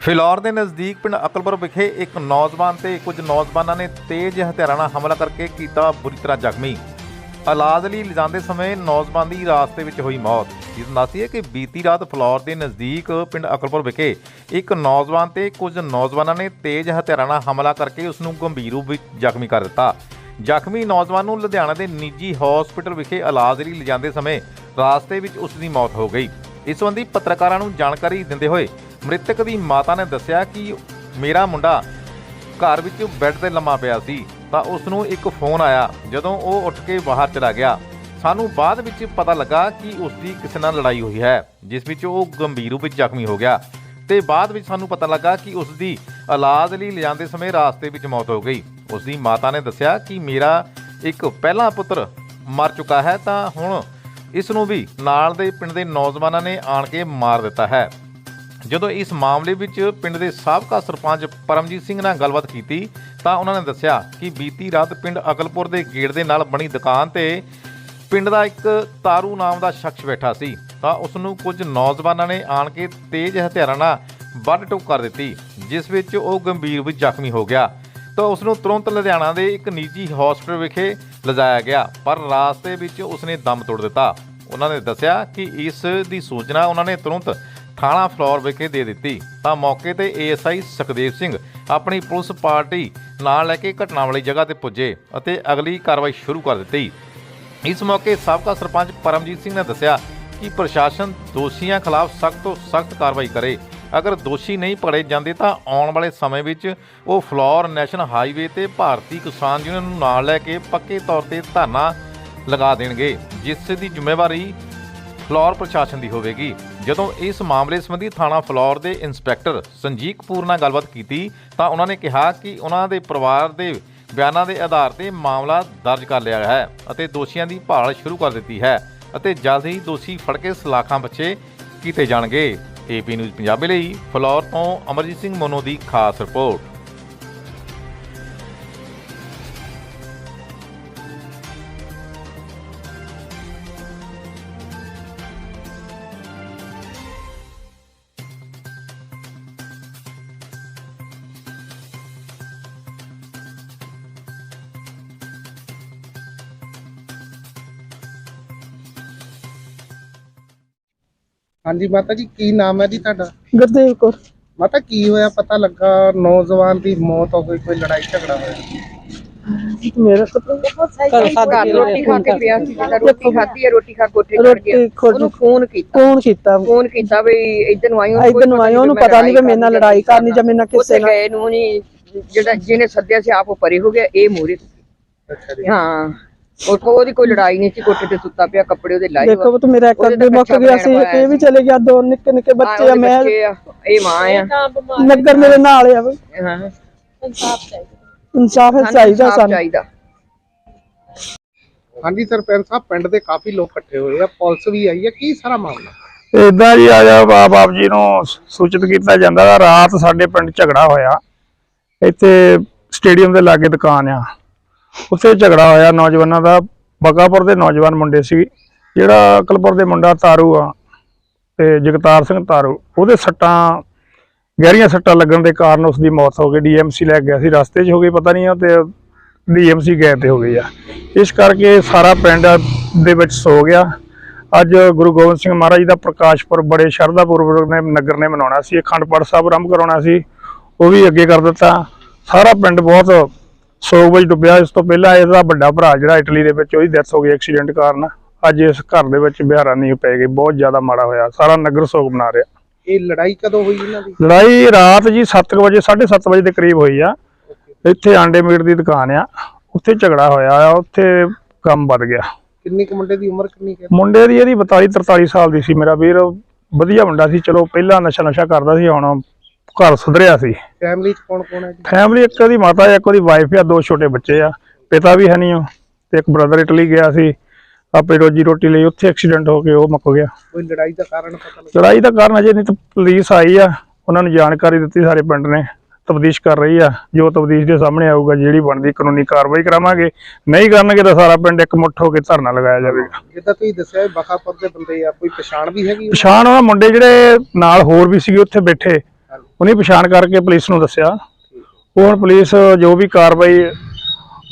ਫਿਲੌਰ ਦੇ ਨਜ਼ਦੀਕ ਪਿੰਡ ਅਕਲਪੁਰ ਵਿਖੇ ਇੱਕ ਨੌਜਵਾਨ ਤੇ ਕੁਝ ਨੌਜਵਾਨਾਂ ਨੇ ਤੇਜ਼ ਹਥਿਆਰਾਂ ਨਾਲ ਹਮਲਾ ਕਰਕੇ ਕੀਤਾ ਬੁਰੀ ਤਰ੍ਹਾਂ ਜ਼ਖਮੀ। ਇਲਾਜ ਲਈ ਲਿਜਾਂਦੇ ਸਮੇਂ ਨੌਜਵਾਨ ਦੀ ਰਾਸਤੇ ਵਿੱਚ ਹੋਈ ਮੌਤ। ਜਿਸ ਦੱਸੀ ਹੈ ਕਿ ਬੀਤੀ ਰਾਤ ਫਲੌਰ ਦੇ ਨਜ਼ਦੀਕ ਪਿੰਡ ਅਕਲਪੁਰ ਵਿਖੇ ਇੱਕ ਨੌਜਵਾਨ ਤੇ ਕੁਝ ਨੌਜਵਾਨਾਂ ਨੇ ਤੇਜ਼ ਹਥਿਆਰਾਂ ਨਾਲ ਹਮਲਾ ਕਰਕੇ ਉਸ ਨੂੰ ਗੰਭੀਰ ਰੂਪ ਵਿੱਚ ਜ਼ਖਮੀ ਕਰ ਦਿੱਤਾ। ਜ਼ਖਮੀ ਨੌਜਵਾਨ ਨੂੰ ਲੁਧਿਆਣਾ ਦੇ ਨਿੱਜੀ ਹਸਪੀਟਲ ਵਿਖੇ ਇਲਾਜ ਲਈ ਲਿਜਾਂਦੇ ਸਮੇਂ ਰਾਸਤੇ ਵਿੱਚ ਉਸ ਦੀ ਮੌਤ ਹੋ ਗਈ। ਇਸ ਸੰਬੰਧੀ ਪੱਤਰਕਾਰਾਂ ਨੂੰ ਜਾਣਕਾਰੀ ਦਿੰਦੇ ਹੋਏ ਮ੍ਰਿਤਕ ਦੀ ਮਾਤਾ ਨੇ ਦੱਸਿਆ ਕਿ ਮੇਰਾ ਮੁੰਡਾ ਘਰ ਵਿੱਚ ਬੈੱਡ ਤੇ ਲੰਮਾ ਪਿਆ ਸੀ, ਤਾਂ ਉਸ ਨੂੰ ਇੱਕ ਫੋਨ ਆਇਆ, ਜਦੋਂ ਉਹ ਉੱਠ ਕੇ ਬਾਹਰ ਚਲਾ ਗਿਆ। ਸਾਨੂੰ ਬਾਅਦ ਵਿੱਚ ਪਤਾ ਲੱਗਾ ਕਿ ਉਸ ਦੀ ਕਿਸੇ ਨਾਲ ਲੜਾਈ ਹੋਈ ਹੈ, ਜਿਸ ਵਿੱਚ ਉਹ ਗੰਭੀਰ ਰੂਪ ਵਿੱਚ ਜ਼ਖਮੀ ਹੋ ਗਿਆ। ਤੇ ਬਾਅਦ ਵਿੱਚ ਸਾਨੂੰ ਪਤਾ ਲੱਗਾ ਕਿ ਉਸ ਦੀ ਇਲਾਜ ਲਈ ਲਿਜਾਂਦੇ ਸਮੇਂ ਰਾਸਤੇ ਵਿੱਚ ਮੌਤ ਹੋ ਗਈ। ਉਸ ਦੀ ਮਾਤਾ ਨੇ ਦੱਸਿਆ ਕਿ ਮੇਰਾ ਇੱਕ ਪਹਿਲਾ ਪੁੱਤਰ ਮਰ ਚੁੱਕਾ ਹੈ, ਤਾਂ ਹੁਣ ਇਸ ਨੂੰ ਵੀ ਨਾਲ ਦੇ ਪਿੰਡ ਦੇ ਨੌਜਵਾਨਾਂ ਨੇ ਆਣ ਕੇ ਮਾਰ ਦਿੱਤਾ ਹੈ। ਜਦੋਂ ਇਸ ਮਾਮਲੇ ਵਿੱਚ ਪਿੰਡ ਦੇ ਸਾਬਕਾ ਸਰਪੰਚ ਪਰਮਜੀਤ ਸਿੰਘ ਨਾਲ ਗੱਲਬਾਤ ਕੀਤੀ, ਤਾਂ ਉਹਨਾਂ ਨੇ ਦੱਸਿਆ ਕਿ ਬੀਤੀ ਰਾਤ ਪਿੰਡ ਅਕਲਪੁਰ ਦੇ ਗੇਟ ਦੇ ਨਾਲ ਬਣੀ ਦੁਕਾਨ ਤੇ ਪਿੰਡ ਦਾ ਇੱਕ ਤਾਰੂ ਨਾਮ ਦਾ ਸ਼ਖਸ ਬੈਠਾ ਸੀ। ਤਾਂ ਉਸ ਨੂੰ ਕੁਝ ਨੌਜਵਾਨਾਂ ਨੇ ਆਣ ਕੇ ਤੇਜ਼ ਹਥਿਆਰਾਂ ਨਾਲ ਵੱਢ ਟੁੱਕ ਕਰ ਦਿੱਤੀ, ਜਿਸ ਵਿੱਚ ਉਹ ਗੰਭੀਰ ਵਿੱਚ ਜ਼ਖਮੀ ਹੋ ਗਿਆ। ਤਾਂ ਉਸ ਨੂੰ ਤੁਰੰਤ ਲੁਧਿਆਣਾ ਦੇ ਇੱਕ ਨਿੱਜੀ ਹਸਪਤਾਲ ਵਿਖੇ ਲਿਜਾਇਆ ਗਿਆ, ਪਰ ਰਾਸਤੇ ਵਿੱਚ ਉਸਨੇ ਦਮ ਤੋੜ ਦਿੱਤਾ। ਉਹਨਾਂ ਨੇ ਦੱਸਿਆ ਕਿ ਇਸ ਦੀ ਸੂਚਨਾ ਉਹਨਾਂ ਨੇ ਤੁਰੰਤ ਥਾਣਾ ਫਲੋਰ ਵਿਖੇ ਦੇ ਦਿੱਤੀ। ਤਾਂ ਮੌਕੇ ਤੇ ਏਐਸਆਈ ਸੁਖਦੇਵ ਸਿੰਘ ਆਪਣੀ ਪੁਲਿਸ ਪਾਰਟੀ ਨਾਲ ਲੈ ਕੇ ਘਟਨਾ ਵਾਲੀ ਜਗ੍ਹਾ ਤੇ ਪੁੱਜੇ ਅਤੇ ਅਗਲੀ ਕਾਰਵਾਈ ਸ਼ੁਰੂ ਕਰ ਦਿੱਤੀ। ਇਸ ਮੌਕੇ ਸਾਬਕਾ ਸਰਪੰਚ ਪਰਮਜੀਤ ਸਿੰਘ ਨੇ ਦੱਸਿਆ ਕਿ ਪ੍ਰਸ਼ਾਸਨ ਦੋਸ਼ੀਆਂ ਖਿਲਾਫ ਸਖਤ ਤੋਂ ਸਖਤ ਕਾਰਵਾਈ ਕਰੇ ਅਗਰ ਦੋਸ਼ੀ ਨਹੀਂ ਪਕੜੇ ਜਾਂਦੇ ਤਾਂ ਆਉਣ ਵਾਲੇ ਸਮੇਂ ਵਿੱਚ ਉਹ ਫਲੋਰ ਨੈਸ਼ਨਲ ਹਾਈਵੇ ਤੇ ਭਾਰਤੀ ਕਿਸਾਨ ਯੂਨੀਅਨ ਨੂੰ ਨਾਲ ਲੈ ਕੇ ਪੱਕੇ ਤੌਰ ਤੇ ਧਰਨਾ ਲਗਾ ਦੇਣਗੇ, ਜਿਸ ਦੀ ਜ਼ਿੰਮੇਵਾਰੀ ਫਲੋਰ ਪ੍ਰਸ਼ਾਸਨ ਦੀ ਹੋਵੇਗੀ। ਜਦੋਂ ਇਸ ਮਾਮਲੇ ਸੰਬੰਧੀ ਥਾਣਾ ਫਲੋਰ ਦੇ ਇੰਸਪੈਕਟਰ ਸੰਜੀਤ ਕਪੂਰ ਨਾਲ ਗੱਲਬਾਤ ਕੀਤੀ, ਤਾਂ ਉਹਨਾਂ ਨੇ ਕਿਹਾ ਕਿ ਉਹਨਾਂ ਦੇ ਪਰਿਵਾਰ ਦੇ ਬਿਆਨਾਂ ਦੇ ਆਧਾਰ ਤੇ ਮਾਮਲਾ ਦਰਜ ਕਰ ਲਿਆ ਹੈ ਅਤੇ ਦੋਸ਼ੀਆਂ ਦੀ ਭਾਲ ਸ਼ੁਰੂ ਕਰ ਦਿੱਤੀ ਹੈ ਅਤੇ ਜਲਦ ਹੀ ਦੋਸ਼ੀ ਫੜ ਕੇ ਸਲਾਖਾਂ ਬੱਚੇ ਕੀਤੇ ਜਾਣਗੇ। ਏਪੀ ਨਿਊਜ਼ ਪੰਜਾਬੀ ਲਈ ਫਲੌਰ ਤੋਂ ਅਮਰਜੀਤ ਸਿੰਘ ਮੋਨੋ ਦੀ ਖਾਸ ਰਿਪੋਰਟ। ਹਾਂਜੀ ਮਾਤਾ ਜੀ ਕੀ ਨਾਮ ਹੈ ਜੀ ਤੁਹਾਡਾ? ਗੁਰਦੇਵ ਕੌਰ। ਮਾਤਾ ਕੀ ਹੋਇਆ? ਪਤਾ ਲੱਗਾ ਨੌਜਵਾਨ ਦੀ ਮੌਤ ਹੋ ਗਈ ਕੋਈ ਲੜਾਈ ਝਗੜਾ ਹੋਇਆ? ਮੇਰਾ ਘਰ ਘਰ ਰੋਟੀ ਖਾ ਕੇ ਪਿਆ ਸੀ ਜਿਹੜਾ ਰੋਟੀ ਖਾਧੀ ਹੈ ਰੋਟੀ ਖਾ ਕੇ ਉੱਥੇ ਚੜ ਗਿਆ। ਰੋਟੀ ਖੁਦ ਉਹਨੂੰ ਫੋਨ ਕੀਤਾ। ਕੌਣ ਕੀਤਾ। ਫੋਨ ਕੀਤਾ ਵੀ ਇਧਰ ਨੂੰ ਆਈ ਉਹਨੂੰ ਇਧਰ ਨੂੰ ਆਏ ਉਹਨੂੰ ਪਤਾ ਨਹੀਂ ਵੀ ਮੇਰੇ ਨਾਲ ਲੜਾਈ ਕਰਨੀ ਜਾਂ ਮੇਰੇ ਨਾਲ ਕਿਸੇ ਉੱਥੇ ਨਾਲ। ਗਏ ਨੂੰ ਨਹੀਂ ਜਿਹੜਾ ਜਿਹਨੇ ਸੱਦਿਆ ਸੀ ਆਪ ਉਹ ਪਰੇ ਹੋ ਗਿਆ ਇਹ ਮੂਰੇ ਅੱਛਾ ਜੀ। ਹਾਂ। ਉਹ ਉਹਦੀ ਕੋਈ ਲੜਾਈ ਨਹੀਂ ਸੀ ਕੋਠੇ ਤੇ ਸੁੱਤਾ ਪਿਆ ਕੱਪੜੇ ਉਹਦੇ ਲਾਏ ਦੇਖੋ ਉਹ ਮੇਰਾ ਇੱਕ ਅੱਗੇ ਮੁੱਕ ਗਿਆ ਸੀ ਇਹ ਵੀ ਚਲੇ ਗਿਆ ਦੋ ਨਿੱਕੇ ਨਿੱਕੇ ਬੱਚੇ ਆ ਮੈਂ ਆ ਇਹ ਮਾਂ ਆ। ਨਗਰ ਮੇਰੇ ਨਾਲ। ਆ। ਵੀ। ਹਾਂ। ਇਨਸਾਫ ਚਾਹੀਦਾ। ਇਨਸਾਫ਼ ਸਾਨੂੰ। ਚਾਹੀਦਾ। ਹਾਂਜੀ ਸਰਪੰਚ ਸਾਹਿਬ ਪਿੰਡ ਦੇ ਕਾਫੀ ਲੋਕ ਇਕੱਠੇ ਹੋਏ ਆ ਪੁਲਿਸ ਵੀ ਆਈ ਹੈ ਕੀ ਸਾਰਾ ਮਾਮਲਾ? ਇਦਾਂ ਜੀ ਆ ਜਾ ਬਾਪ ਆਪ ਜੀ ਨੂੰ ਸੂਚਿਤ ਕੀਤਾ ਜਾਂਦਾ ਰਾਤ ਸਾਡੇ ਪਿੰਡ ਝਗੜਾ ਹੋਇਆ। ਇੱਥੇ ਸਟੇਡੀਅਮ ਦੇ ਲਾਗੇ ਦੁਕਾਨ ਆ। ਉੱਥੇ ਝਗੜਾ ਹੋਇਆ, ਨੌਜਵਾਨਾਂ ਦਾ ਬਕਾਪੁਰ ਦੇ ਨੌਜਵਾਨ ਮੁੰਡੇ ਸੀ ਜਿਹੜਾ ਅਕਲਪੁਰ ਦੇ ਮੁੰਡਾ ਤਾਰੂ ਆ ਤੇ ਜਗਤਾਰ ਸਿੰਘ ਤਾਰੂ, ਉਹਦੇ ਸੱਟਾਂ, ਗਹਿਰੀਆਂ ਸੱਟਾਂ ਲੱਗਣ ਦੇ ਕਾਰਨ ਉਸ ਦੀ ਮੌਤ ਹੋ ਗਈ। ਡੀਐਮਸੀ ਲੈ ਗਿਆ ਸੀ, ਰਸਤੇ 'ਚ ਹੋ ਗਈ, ਪਤਾ ਨਹੀਂ ਉਹ ਤੇ ਡੀਐਮਸੀ ਗਏ ਤੇ ਹੋ ਗਈ ਆ। ਇਸ ਕਰਕੇ ਸਾਰਾ ਪਿੰਡ ਦੇ ਵਿੱਚ ਸੋ ਗਿਆ। ਅੱਜ ਗੁਰੂ ਗੋਬਿੰਦ ਸਿੰਘ ਮਹਾਰਾਜ ਜੀ ਦਾ ਪ੍ਰਕਾਸ਼ ਪੁਰਬ ਬੜੇ ਸ਼ਰਧਾ ਪੂਰਵਕ ਨੇ, ਨਗਰ ਨੇ ਮਨਾਉਣਾ ਸੀ। ਅਖੰਡ ਪਾਠ ਸਾਹਿਬ ਆਰੰਭ ਕਰਾਉਣਾ ਸੀ। ਉਹ ਵੀ ਅੱਗੇ ਕਰ ਦਿੱਤਾ। ਸਾਰਾ ਪਿੰਡ ਬਹੁਤ ਸੋਗ ਵਿੱਚ ਡੁੱਬਿਆ ਇਸ ਤੋਂ ਪਹਿਲਾਂ ਇਹਦਾ ਵੱਡਾ ਭਰਾ ਜਿਹੜਾ ਇਟਲੀ ਦੇ ਵਿੱਚ ਉਹਦੀ ਡੈਥ ਹੋ ਗਈ ਐਕਸੀਡੈਂਟ ਕਾਰਨ ਅੱਜ ਇਸ ਘਰ ਦੇ ਵਿੱਚ ਬਿਹਾਰਾ ਨਹੀਂ ਪੈ ਗਈ ਬਹੁਤ ਜ਼ਿਆਦਾ ਮਾੜਾ ਹੋਇਆ ਸਾਰਾ ਨਗਰ ਸੋਗ ਮਨਾ ਰਿਹਾ। ਇਹ ਲੜਾਈ ਕਦੋਂ ਹੋਈ ਇਹਨਾਂ ਦੀ? ਲੜਾਈ ਰਾਤ ਜੀ 7 ਵਜੇ 7:30 ਵਜੇ ਦੇ ਕਰੀਬ ਹੋਈ ਆ। ਇੱਥੇ ਆਂਡੇ ਮੀਟ ਦੀ ਦੁਕਾਨ ਆ ਉੱਥੇ ਝਗੜਾ ਹੋਇਆ ਆ ਉੱਥੇ ਕੰਮ ਵੱਧ ਗਿਆ। ਕਿੰਨੀ ਕੁ ਮੁੰਡੇ ਦੀ ਉਮਰ ਕਿੰਨੀ ਕੁ ਹੈ? ਮੁੰਡੇ ਦੀ ਇਹਦੀ 42 43 ਸਾਲ ਦੀ ਸੀ ਮੇਰਾ ਵੀਰ ਵਧੀਆ ਮੁੰਡਾ ਸੀ ਚਲੋ ਪਹਿਲਾਂ ਨਸ਼ਾ ਨਸ਼ਾ ਕਰਦਾ ਸੀ ਹੁਣ ਘਰ ਸੁਧਰਿਆ ਸੀ। ਫੈਮਿਲੀ ਚ ਕੌਣ ਕੌਣ ਹੈ ਜੀ? ਫੈਮਿਲੀ ਇੱਕ ਉਹਦੀ ਮਾਤਾ ਹੈ ਇੱਕ ਉਹਦੀ ਵਾਈਫ ਆ ਦੋ ਛੋਟੇ ਬੱਚੇ ਆ। ਪਿਤਾ ਵੀ ਹੈ ਨਹੀਂ ਉਹ ਤੇ ਇੱਕ ਬ੍ਰਦਰ ਇਟਲੀ ਗਿਆ ਸੀ। ਆਪੇ ਰੋਜੀ ਰੋਟੀ ਲਈ ਉੱਥੇ ਐਕਸੀਡੈਂਟ ਹੋ ਕੇ ਉਹ ਮੁੱਕ ਗਿਆ। ਕੋਈ ਲੜਾਈ ਦਾ ਕਾਰਨ ਪਤਾ ਲੱਗਾ? ਲੜਾਈ ਦਾ ਕਾਰਨ ਅਜੇ ਨਹੀਂ ਤਾਂ ਪੁਲਿਸ ਆਈ ਆ। ਉਹਨਾਂ ਨੂੰ ਜਾਣਕਾਰੀ ਦਿੱਤੀ ਸਾਰੇ ਪਿੰਡ ਨੇ। ਤਬਦੀਸ਼ ਕਰ ਰਹੀ ਆ। ਜੋ ਤਬਦੀਸ਼ ਦੇ ਸਾਹਮਣੇ ਆਊਗਾ ਜਿਹੜੀ ਬਣਦੀ ਕਾਨੂੰਨੀ ਕਾਰਵਾਈ ਕਰਾਵਾਂਗੇ। ਨਹੀਂ ਕਰਨਗੇ ਤਾਂ ਸਾਰਾ ਪਿੰਡ ਇੱਕ ਮੁੱਠ ਹੋ ਕੇ ਧਰਨਾ ਲਗਾਇਆ ਜਾਵੇਗਾ। ਜਿੱਦਾਂ ਤੁਸੀਂ ਦੱਸਿਆ ਇਹ ਬਕਾਪੁਰ ਦੇ ਬੰਦੇ ਆ। ਕੋਈ ਪਛਾਣ ਵੀ ਹੈਗੀ ਪਛਾਣ ਉਹਨਾਂ ਮੁੰਡੇ ਜਿਹੜੇ ਨਾਲ ਹੋਰ ਵੀ ਸੀਗੇ ਉੱਥੇ ਬੈਠੇ। ਉਹਨੇ ਪਛਾਣ ਕਰਕੇ ਪੁਲਿਸ ਨੂੰ ਦੱਸਿਆ। ਉਹ ਹੁਣ ਪੁਲਿਸ ਜੋ ਵੀ ਕਾਰਵਾਈ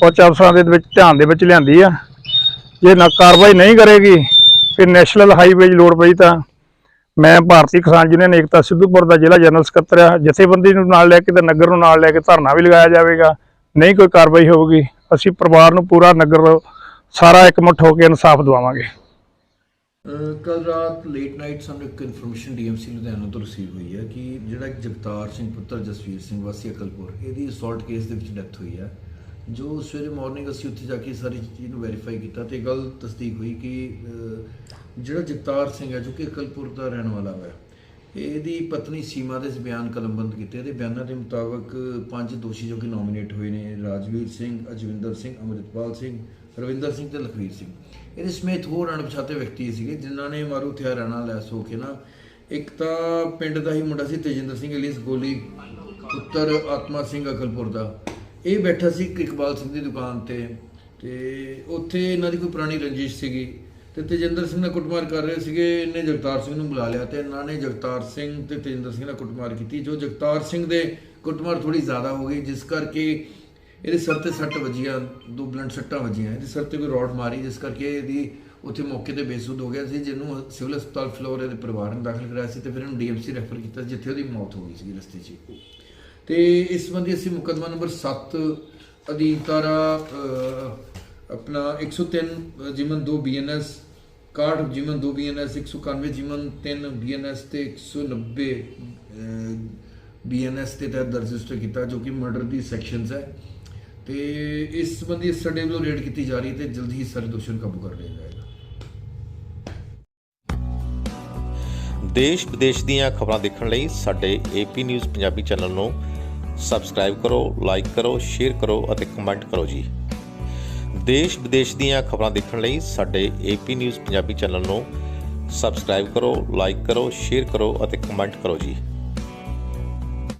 ਉੱਚ ਅਫਸਰਾਂ ਦੇ ਵਿੱਚ ਧਿਆਨ ਦੇ ਵਿੱਚ ਲਿਆਂਦੀ ਆ। ਜੇ ਨਾ ਕਾਰਵਾਈ ਨਹੀਂ ਕਰੇਗੀ, ਫਿਰ ਨੈਸ਼ਨਲ ਹਾਈਵੇ 'ਚ ਲੋੜ ਪਈ ਤਾਂ ਮੈਂ ਭਾਰਤੀ ਕਿਸਾਨ ਯੂਨੀਅਨ ਏਕਤਾ ਸਿੱਧੂਪੁਰ ਦਾ ਜ਼ਿਲ੍ਹਾ ਜਨਰਲ ਸਕੱਤਰ ਆ। ਜਥੇਬੰਦੀ ਨੂੰ ਨਾਲ ਲੈ ਕੇ ਤੇ ਨਗਰ ਨੂੰ ਨਾਲ ਲੈ ਕੇ ਧਰਨਾ ਵੀ ਲਗਾਇਆ ਜਾਵੇਗਾ। ਨਹੀਂ ਕੋਈ ਕਾਰਵਾਈ ਹੋਵੇਗੀ ਅਸੀਂ ਪਰਿਵਾਰ ਨੂੰ ਪੂਰਾ ਨਗਰ ਸਾਰਾ ਇਕਮੁੱਠ ਹੋ ਕੇ ਇਨਸਾਫ ਦਿਵਾਵਾਂਗੇ। ਕੱਲ ਰਾਤ ਲੇਟ ਨਾਈਟ ਸਾਨੂੰ ਇੱਕ ਇਨਫੋਰਮੇਸ਼ਨ ਡੀਐਮਸੀ ਲੁਧਿਆਣਾ ਤੋਂ ਰਿਸੀਵ ਹੋਈ ਹੈ ਕਿ ਜਿਹੜਾ ਇੱਕ ਜਗਤਾਰ ਸਿੰਘ ਪੁੱਤਰ ਜਸਵੀਰ ਸਿੰਘ ਵਾਸੀ ਅਕਲਪੁਰ, ਇਹਦੀ ਅਸੌਲਟ ਕੇਸ ਦੇ ਵਿੱਚ ਡੈਥ ਹੋਈ ਹੈ, ਜੋ ਸਵੇਰੇ ਮਾਰਨਿੰਗ ਅਸੀਂ ਉੱਥੇ ਜਾ ਕੇ ਸਾਰੀ ਚੀਜ਼ ਨੂੰ ਵੈਰੀਫਾਈ ਕੀਤਾ ਤੇ ਗੱਲ ਤਸਦੀਕ ਹੋਈ ਕਿ ਜਿਹੜਾ ਜਗਤਾਰ ਸਿੰਘ ਹੈ ਜੋ ਕਿ ਅਕਲਪੁਰ ਦਾ ਰਹਿਣ ਵਾਲਾ ਹੈ, ਇਹਦੀ ਪਤਨੀ ਸੀਮਾ ਦੇ ਬਿਆਨ ਕਲਮਬੰਦ ਕੀਤੇ ਤੇ ਬਿਆਨਾਂ ਦੇ ਮੁਤਾਬਕ ਪੰਜ ਦੋਸ਼ੀ ਜੋ ਕਿ ਨੋਮੀਨੇਟ ਹੋਏ ਨੇ, ਰਾਜਵੀਰ ਸਿੰਘ, ਅਜਵਿੰਦਰ ਸਿੰਘ, ਅਮਰਿਤਪਾਲ ਸਿੰਘ ਰਵਿੰਦਰ ਸਿੰਘ ਤੇ ਲਖਵੀਰ ਸਿੰਘ। ਇਹਦੇ ਸਮੇਤ ਹੋਰ ਅਣਪਛਾਤੇ ਵਿਅਕਤੀ ਸੀਗੇ, ਜਿਨ੍ਹਾਂ ਨੇ ਮਾਰੂ ਹਥਿਆਰਾਂ ਨਾਲ ਲੈਸ ਹੋ ਕੇ ਨਾ, ਇੱਕ ਤਾਂ ਪਿੰਡ ਦਾ ਹੀ ਮੁੰਡਾ ਸੀ ਤੇਜਿੰਦਰ ਸਿੰਘ ਅਲੀਸ ਗੋਲੀ, ਪੁੱਤਰ ਆਤਮਾ ਸਿੰਘ ਅਕਲਪੁਰ ਦਾ। ਇਹ ਬੈਠਾ ਸੀ ਇਕਬਾਲ ਸਿੰਘ ਦੀ ਦੁਕਾਨ ਤੇ ਤੇ ਉੱਥੇ ਇਹਨਾਂ ਦੀ ਕੋਈ ਪੁਰਾਣੀ ਰੰਜਿਸ਼ ਸੀਗੀ। ਤੇ ਤੇਜਿੰਦਰ ਸਿੰਘ ਨਾਲ ਕੁੱਟਮਾਰ ਕਰ ਰਹੇ ਸੀਗੇ, ਇਹਨੇ ਜਗਤਾਰ ਸਿੰਘ ਨੂੰ ਬੁਲਾ ਲਿਆ ਤੇ ਇਹਨਾਂ ਨੇ ਜਗਤਾਰ ਸਿੰਘ ਤੇ ਤੇਜਿੰਦਰ ਸਿੰਘ ਨਾਲ ਕੁੱਟਮਾਰ ਕੀਤੀ, ਜੋ ਜਗਤਾਰ ਸਿੰਘ ਦੇ ਕੁੱਟਮਾਰ ਥੋੜੀ ਜ਼ਿਆਦਾ ਹੋ ਗਈ, ਜਿਸ ਕਰਕੇ ਇਹਦੇ ਸਿਰ ਤੇ ਸੱਟ ਵੱਜੀਆਂ ਦੋ ਬਲੰਟ ਸੱਟਾਂ ਵੱਜੀਆਂ ਇਹਦੇ ਸਿਰ ਤੇ ਕੋਈ ਰੋਡ ਮਾਰੀ ਜਿਸ ਕਰਕੇ ਇਹਦੀ ਉੱਥੇ ਮੌਕੇ ਤੇ ਬੇਸੁੱਧ ਹੋ ਗਿਆ ਸੀ ਜਿਹਨੂੰ ਸਿਵਲ ਹਸਪਤਾਲ ਫਲੋਰ ਦੇ ਪਰਿਵਾਰ ਨੇ ਦਾਖਲ ਕਰਾਇਆ ਸੀ ਤੇ ਫਿਰ ਇਹਨੂੰ ਡੀਐਮਸੀ ਰੈਫਰ ਕੀਤਾ ਜਿੱਥੇ ਉਹਦੀ ਮੌਤ ਹੋ ਗਈ ਸੀ ਰਸਤੇ 'ਚ ਹੀ। ਤੇ ਇਸ ਸੰਬੰਧੀ ਅਸੀਂ ਮੁਕੱਦਮਾ ਨੰਬਰ 7 ਅਧੀਨ ਧਾਰਾ ਅਹ, ਆਪਣਾ 103 ਜਿਮਨ 2 ਬੀਐਨਐਸ 61 ਜਿਮਨ 2 ਬੀਐਨਐਸ 191 ਜਿਮਨ 3 ਬੀਐਨਐਸ ਤੇ 190 ਬੀਐਨਐਸ ਤੇ ਤਹਿਤ ਦਰਜ ਰਜਿਸਟਰ ਕੀਤਾ ਜੋ ਕਿ ਮਰਡਰ ਦੀ ਸੈਕਸ਼ਨਸ ਹੈ ਤੇ ਇਸ ਸੰਬੰਧੀ ਸਾਡੇ ਵੱਲੋਂ ਰੇਡ ਕੀਤੀ ਜਾ ਰਹੀ ਹੈ ਤੇ ਜਲਦੀ ਹੀ ਸਾਰੇ ਦੋਸ਼ੀਆਂ ਨੂੰ ਕਾਬੂ ਕਰ ਲਿਆ ਜਾਏਗਾ। ਦੇਸ਼ ਵਿਦੇਸ਼ ਦੀਆਂ ਖਬਰਾਂ ਦੇਖਣ ਲਈ ਸਾਡੇ ਏਪੀ ਨਿਊਜ਼ ਪੰਜਾਬੀ ਚੈਨਲ ਨੂੰ ਸਬਸਕ੍ਰਾਈਬ ਕਰੋ, ਲਾਈਕ ਕਰੋ, ਸ਼ੇਅਰ ਕਰੋ ਅਤੇ ਕਮੈਂਟ ਕਰੋ ਜੀ। ਦੇਸ਼ ਵਿਦੇਸ਼ ਦੀਆਂ ਖਬਰਾਂ ਦੇਖਣ ਲਈ ਸਾਡੇ ਏਪੀ ਨਿਊਜ਼ ਪੰਜਾਬੀ ਚੈਨਲ ਨੂੰ ਸਬਸਕ੍ਰਾਈਬ ਕਰੋ, ਲਾਈਕ ਕਰੋ, ਸ਼ੇਅਰ ਕਰੋ ਅਤੇ ਕਮੈਂਟ ਕਰੋ ਜੀ।